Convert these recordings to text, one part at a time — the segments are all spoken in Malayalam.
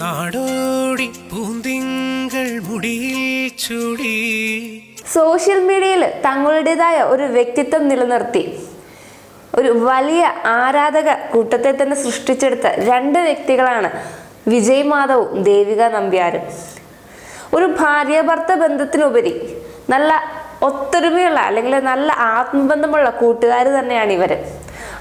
നാടോടി പൂന്തിങ്കൾ മുടിയിൽ ചൂടി. സോഷ്യൽ മീഡിയയിൽ തങ്ങളുടേതായ ഒരു വ്യക്തിത്വം നിലനിർത്തി. ഒരു വലിയ ആരാധക കൂട്ടത്തെ തന്നെ സൃഷ്ടിച്ചെടുത്ത രണ്ട് വ്യക്തികളാണ് വിജയ് മാധവും ദേവിക നമ്പ്യാരും. ഒരു ഭാര്യ ഭർത്ത ബന്ധത്തിനുപരി നല്ല ഒത്തൊരുമയുള്ള അല്ലെങ്കിൽ നല്ല ആത്മബന്ധമുള്ള കൂട്ടുകാർ തന്നെയാണ് ഇവർ.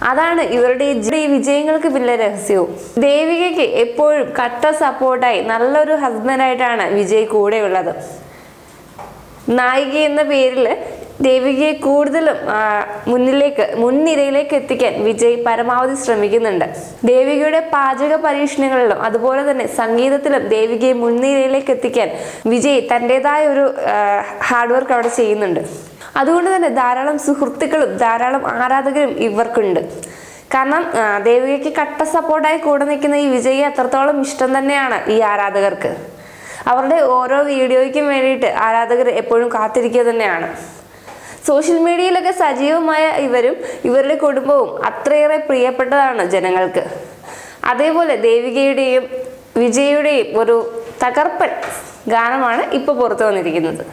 അതാണ് ഇവരുടെ ഈ വിജയങ്ങൾക്ക് പിന്നിലെ രഹസ്യവും. ദേവികയ്ക്ക് എപ്പോഴും കട്ട സപ്പോർട്ടായി നല്ലൊരു ഹസ്ബൻഡായിട്ടാണ് വിജയ് കൂടെയുള്ളത്. നായിക എന്ന പേരിൽ ദേവികയെ കൂടുതലും മുന്നിലേക്ക് മുൻനിരയിലേക്ക് എത്തിക്കാൻ വിജയ് പരമാവധി ശ്രമിക്കുന്നുണ്ട്. ദേവികയുടെ പാചക പരീക്ഷണങ്ങളിലും അതുപോലെ തന്നെ സംഗീതത്തിലും ദേവികയെ മുൻനിരയിലേക്ക് എത്തിക്കാൻ വിജയ് തന്റെതായ ഒരു ഹാർഡ് വർക്ക് അവിടെ ചെയ്യുന്നുണ്ട്. അതുകൊണ്ട് തന്നെ ധാരാളം സുഹൃത്തുക്കളും ധാരാളം ആരാധകരും ഇവർക്കുണ്ട്. കാരണം ദേവികയ്ക്ക് കട്ട സപ്പോർട്ടായി കൂടെ നിൽക്കുന്ന ഈ വിജയ് അത്രത്തോളം ഇഷ്ടം തന്നെയാണ് ഈ ആരാധകർക്ക്. അവരുടെ ഓരോ വീഡിയോയ്ക്കും വേണ്ടിയിട്ട് ആരാധകർ എപ്പോഴും കാത്തിരിക്കുക തന്നെയാണ്. സോഷ്യൽ മീഡിയയിലൊക്കെ സജീവമായ ഇവരും ഇവരുടെ കുടുംബവും അത്രയേറെ പ്രിയപ്പെട്ടതാണ് ജനങ്ങൾക്ക്. അതേപോലെ ദേവികയുടെയും വിജയുടെയും ഒരു തകർപ്പൻ ഗാനമാണ് ഇപ്പോൾ പുറത്തു വന്നിരിക്കുന്നത്.